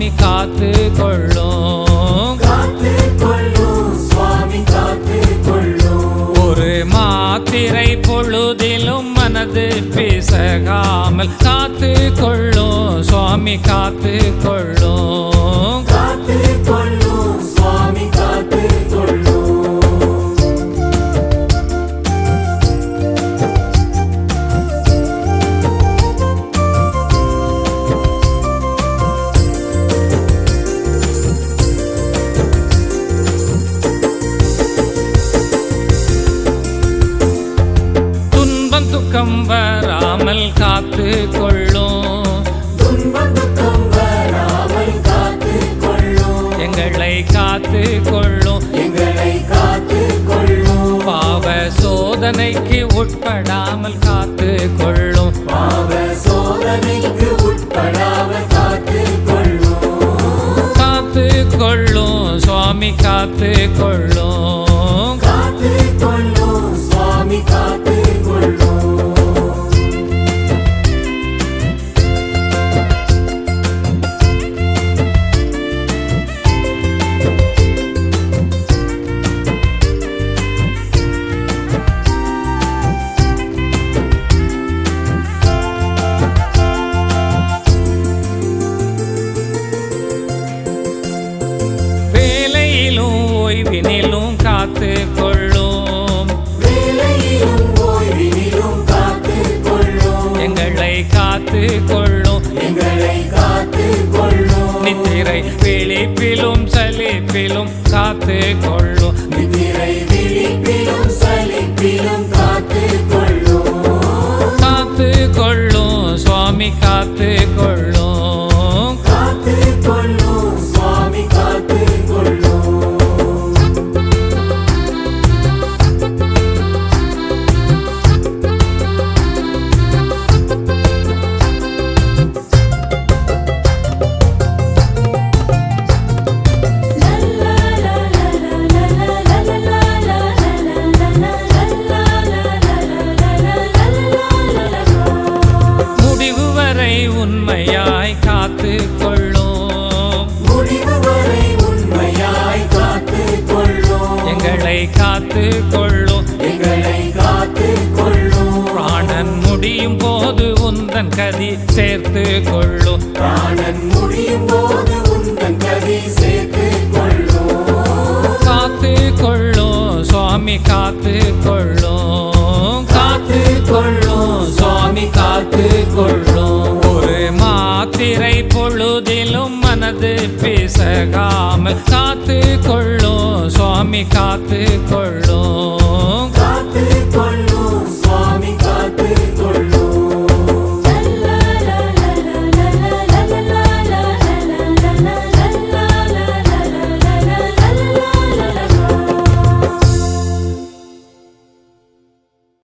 சுவாமி காத்து கொள்ளும் ஒரு மாத்திரை பொழுதிலும் மனது பிசகாமல் காத்து கொள்ளும் சுவாமி காத்து கொள்ளும் துக்கம் வராமல் காத்து கொள்ளும். எங்களை காத்து கொள்ளும் எங்களை காத்து கொள்ளும் பாவ சோதனைக்கு உட்படாமல் காத்து கொள்ளும். பாவ சோதனைக்கு உட்படாமல் காத்து கொள்ளும். காத்து கொள்ளும். சுவாமி காத்து கொள்ளும். ஓய்வினிலும் காத்து கொள்ளும் எங்களை காத்து கொள்ளும் நித்திரை விழிப்பிலும் சலிப்பிலும் காத்து கொள்ளும் நித்திரை விழிப்பிலும் சலிப்பிலும் காத்து கொள்ளும் காத்து கொள்ளும் சுவாமி காத்து கொள்ளும் எங்களை காத்து கொள்ளும் எங்களை காத்து கொள்ளும் பிராணன் முடியும் போது உந்தன் கதி சேர்த்து கொள்ளும் பிராணன் முடியும் போது உந்தன் கதி சேர்த்து கொள்ளும் காத்து கொள்ளும் சுவாமி காத்து கொள்ளும் காத்து கொள்ளும் சுவாமி காத்து கொள்ளும் ஒரு மாத்திரை பொழுதிலும் மனது பிசகாமல் காத்து கொள்ளும் சுவாமி காத்து கொள்ளும் காத்து கொள்ளும் சுவாமி காத்து